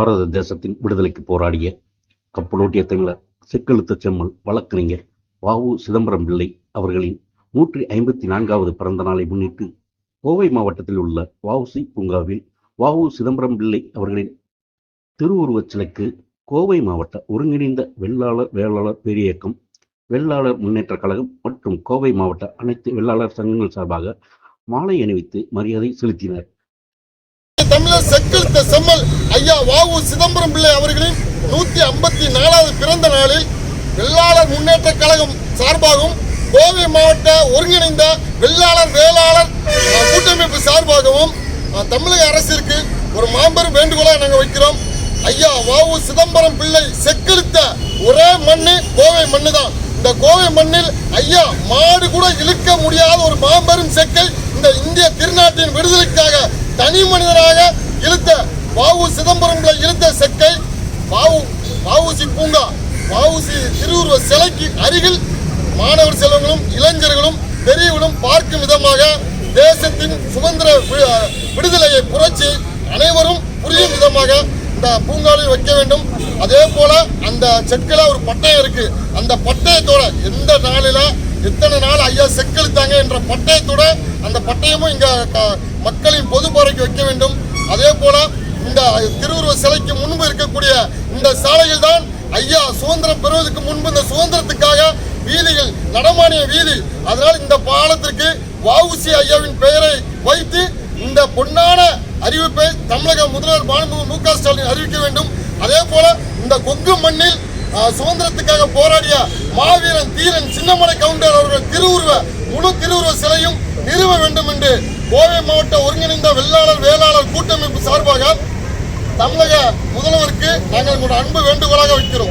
பாரத தேசத்தின் விடுதலைக்கு போராடிய கப்பலோட்டிய தமிழர் செக்கெழுத்த செம்மல் வழக்கறிஞர் வாவு சிதம்பரம் பிள்ளை அவர்களின் நூற்றி ஐம்பத்தி நான்காவது பிறந்த நாளை முன்னிட்டு கோவை மாவட்டத்தில் உள்ள வாவுசி பூங்காவில் வாவு சிதம்பரம் பிள்ளை அவர்களின் திருவுருவச் சிலைக்கு கோவை மாவட்ட ஒருங்கிணைந்த வெள்ளாளர் வேளாளர் பேரியக்கம் வெள்ளாளர் முன்னேற்றக் கழகம் மற்றும் கோவை மாவட்ட அனைத்து வெள்ளாளர் சங்கங்கள் சார்பாக மாலை அணிவித்து மரியாதை செலுத்தினர். தமிழர் செக்கெழுத்த செம்மல் ஐயா வாவு சிதம்பரம் பிள்ளை அவர்களின் நூத்தி ஐம்பத்தி நாலாவது பிறந்த நாளில் வெள்ளாளர் முன்னேற்ற கழகம் சார்பாகவும் கோவை மாவட்ட ஒருங்கிணைந்த வெள்ளாளர் வேளாளர் கூட்டமைப்பு சார்பாகவும் தமிழக அரசிற்கு ஒரு மாபெரும் வேண்டுகோளாக நாங்கள் வைக்கிறோம். ஐயா வாவு சிதம்பரம் பிள்ளை செக்கெழுத்த ஒரே மண்ணு கோவை மண்ணு தான் இந்த கோவை மண்ணில் ஐயா மாடு கூட இழுக்க முடியாத ஒரு மாபெரும் செக்கை இந்த இந்திய திருநாட்டின் விடுதலைக்காக தனி மனிதராக இழுத்த வாவு சிதம்பரம் இழுத்த செக்கை வாவு வாவுசி பூங்கா வாவுசி திருவுருவ சிலைக்கு அருகில் மாணவர் செல்வங்களும் இளைஞர்களும் பெரியவர்களும் பார்க்கும் விதமாக தேசத்தின் சுதந்திர விடுதலையை புரட்சி அனைவரும் புரியும் விதமாக இந்த பூங்காவில் வைக்க வேண்டும். அதே போல அந்த செக்கில் ஒரு பட்டயம் இருக்கு. அந்த பட்டயத்தோட எந்த நாளில எத்தனை நாள் ஐயா செக்களித்தாங்க என்ற பட்டயத்தோட அந்த பட்டயமும் இங்க மக்களின் பொது பார்வைக்கு வைக்க வேண்டும். அதே போல இந்த திருவுருவ சிலைக்கு முன்பு இருக்கக்கூடிய இந்த சாலையில் தான் ஐயா சுதந்திரம் பெறுவதற்கு முன்பு இந்த சுதந்திரத்துக்காக வீதிகள் நடமாடிய வீதி. அதனால் இந்த பாலத்திற்கு வஉசி ஐயாவின் பெயரை வைத்து இந்த பொன்னான அறிவிப்பை தமிழக முதல்வர் மாண்புமிகு மு க ஸ்டாலின் அறிவிக்க வேண்டும். அதே போல இந்த கொங்கு மண்ணில் சுதந்திரத்துக்காக போராடிய மாவீரன் தீரன் சின்னமலை கவுண்டர் அவருடைய திருவுருவ முழு திருவுருவ சிலையும் நிறுவ வேண்டும் என்று கோவை மாவட்ட ஒருங்கிணைந்த வெள்ளாளர் வேளாளர் கூட்டமைப்பு சார்பாக தமிழக முதல்வருக்கு நாங்கள் உங்களோட அன்பு வேண்டுகோளாக வைக்கிறோம்.